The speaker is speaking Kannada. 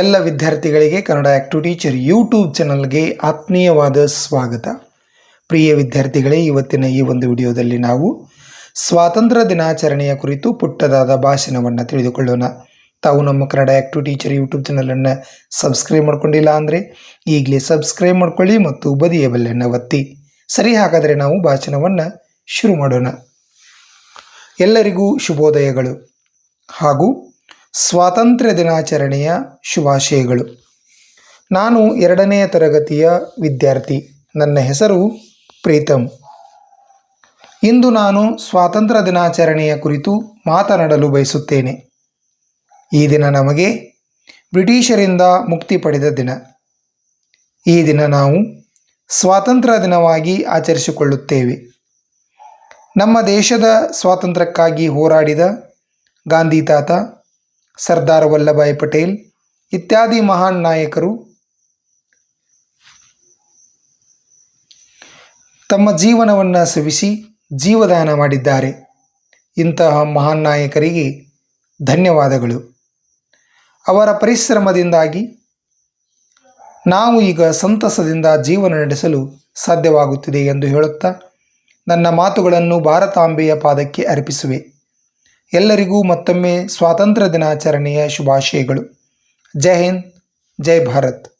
ಎಲ್ಲ ವಿದ್ಯಾರ್ಥಿಗಳಿಗೆ ಕನ್ನಡ ಆ್ಯಕ್ಟಿವ್ ಟೀಚರ್ ಯೂಟ್ಯೂಬ್ ಚಾನಲ್ಗೆ ಆತ್ಮೀಯವಾದ ಸ್ವಾಗತ. ಪ್ರಿಯ ವಿದ್ಯಾರ್ಥಿಗಳೇ, ಇವತ್ತಿನ ಈ ಒಂದು ವಿಡಿಯೋದಲ್ಲಿ ನಾವು ಸ್ವಾತಂತ್ರ್ಯ ದಿನಾಚರಣೆಯ ಕುರಿತು ಪುಟ್ಟದಾದ ಭಾಷಣವನ್ನು ತಿಳಿದುಕೊಳ್ಳೋಣ. ತಾವು ನಮ್ಮ ಕನ್ನಡ ಆ್ಯಕ್ಟಿವ್ ಟೀಚರ್ ಯೂಟ್ಯೂಬ್ ಚಾನಲನ್ನು ಸಬ್ಸ್ಕ್ರೈಬ್ ಮಾಡ್ಕೊಂಡಿಲ್ಲ ಅಂದರೆ ಈಗಲೇ ಸಬ್ಸ್ಕ್ರೈಬ್ ಮಾಡ್ಕೊಳ್ಳಿ ಮತ್ತು ಬದಿಯ ಬೆಲ್ಲನ್ನು ಒತ್ತಿ. ಸರಿ, ಹಾಗಾದರೆ ನಾವು ಭಾಷಣವನ್ನು ಶುರು ಮಾಡೋಣ. ಎಲ್ಲರಿಗೂ ಶುಭೋದಯಗಳು. ಹಾಗೂ ಸ್ವಾತಂತ್ರ್ಯ ದಿನಾಚರಣೆಯ ಶುಭಾಶಯಗಳು. ನಾನು ಎರಡನೆಯ ತರಗತಿಯ ವಿದ್ಯಾರ್ಥಿ. ನನ್ನ ಹೆಸರು ಪ್ರೀತಮ್. ಇಂದು ನಾನು ಸ್ವಾತಂತ್ರ್ಯ ದಿನಾಚರಣೆಯ ಕುರಿತು ಮಾತನಾಡಲು ಬಯಸುತ್ತೇನೆ. ಈ ದಿನ ನಮಗೆ ಬ್ರಿಟಿಷರಿಂದ ಮುಕ್ತಿ ಪಡೆದ ದಿನ. ಈ ದಿನ ನಾವು ಸ್ವಾತಂತ್ರ್ಯ ದಿನವಾಗಿ ಆಚರಿಸಿಕೊಳ್ಳುತ್ತೇವೆ. ನಮ್ಮ ದೇಶದ ಸ್ವಾತಂತ್ರ್ಯಕ್ಕಾಗಿ ಹೋರಾಡಿದ ಗಾಂಧಿ ತಾತ ಸರ್ದಾರ್ ವಲ್ಲಭಾಯಿ ಪಟೇಲ್, ಇತ್ಯಾದಿ ಮಹಾನ್ ನಾಯಕರು ತಮ್ಮ ಜೀವನವನ್ನು ಸವಿಸಿ ಜೀವದಾನ ಮಾಡಿದ್ದಾರೆ. ಇಂತಹ ಮಹಾನ್ ನಾಯಕರಿಗೆ ಧನ್ಯವಾದಗಳು. ಅವರ ಪರಿಶ್ರಮದಿಂದಾಗಿ ನಾವು ಈಗ ಸಂತಸದಿಂದ ಜೀವನ ನಡೆಸಲು ಸಾಧ್ಯವಾಗುತ್ತಿದೆ ಎಂದು ಹೇಳುತ್ತಾ ನನ್ನ ಮಾತುಗಳನ್ನು ಭಾರತಾಂಬೆಯ ಪಾದಕ್ಕೆ ಅರ್ಪಿಸುವೆ. ಎಲ್ಲರಿಗೂ ಮತ್ತೊಮ್ಮೆ ಸ್ವಾತಂತ್ರ್ಯ ದಿನಾಚರಣೆಯ ಶುಭಾಶಯಗಳು. ಜೈ ಹಿಂದ್ ಜೈ ಭಾರತ್.